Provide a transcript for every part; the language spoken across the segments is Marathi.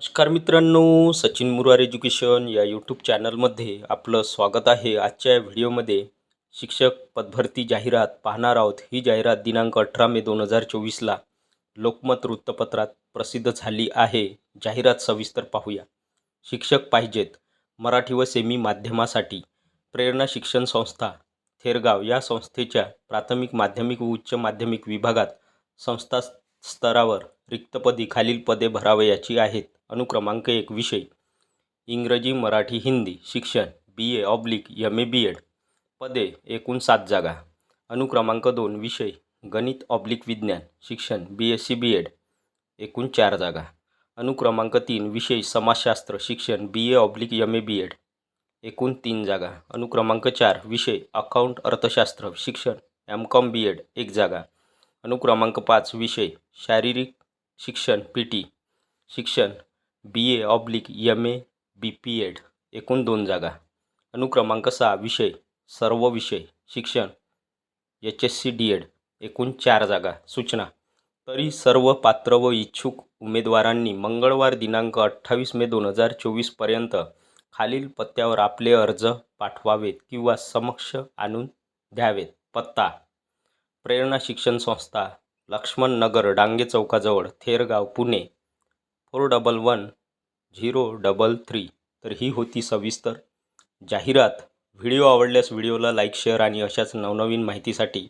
नमस्कार मित्रांनो सचिन मुरार एज्युकेशन या यूट्यूब चॅनलमध्ये आपलं स्वागत आहे. आजच्या व्हिडिओमध्ये शिक्षक पदभरती जाहिरात पाहणार आहोत. ही जाहिरात दिनांक अठरा मे दोन हजार चोवीसला लोकमत वृत्तपत्रात प्रसिद्ध झाली आहे. जाहिरात सविस्तर पाहूया. शिक्षक पाहिजेत. मराठी व सेमी माध्यमासाठी प्रेरणा शिक्षण संस्था थेरगाव या संस्थेच्या प्राथमिक माध्यमिक व उच्च माध्यमिक विभागात संस्था स्तरावर रिक्तपदी खालील पदे भरावयाची आहेत. अनुक्रमांक एक विषय. इंग्रजी मराठी हिंदी शिक्षण B A oblique M A B Ed पदे एकूण सात जागा. अनुक्रमांक दोन विषय. गणित ऑब्लिक विज्ञान शिक्षण B S C B Ed एकूण चार जागा. अनुक्रमांक तीन विषय समाजशास्त्र शिक्षण B A oblique M A B Ed एकूण तीन जागा. अनुक्रमांक चार विषय अकाउंट अर्थशास्त्र शिक्षण एम कॉम बी एड एक जागा. अनुक्रमांक पाच विषय शारीरिक शिक्षण पी टी शिक्षण B A oblique M A B P Ed एकूण दोन जागा. अनुक्रमांक सहा विषय सर्व विषय शिक्षण H S C D Ed एकूण चार जागा. सूचना. तरी सर्व पात्र व इच्छुक उमेदवारांनी मंगळवार दिनांक अठ्ठावीस मे दोन हजार चोवीसपर्यंत खालील पत्त्यावर आपले अर्ज पाठवावेत किंवा समक्ष आणून द्यावेत. पत्ता. प्रेरणा शिक्षण संस्था. Laxman Nagar Dange चौकाजवळ Thergaon Pune. Four double one zero double three. तर ही होती सविस्तर जाहिरात. व्हिडिओ आवडल्यास व्हिडिओला लाईक शेअर आणि अशाच नवनवीन माहितीसाठी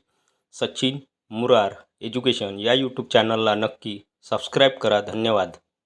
सचिन मुरार एज्युकेशन या यूट्यूब चॅनलला नक्की सबस्क्राईब करा. धन्यवाद.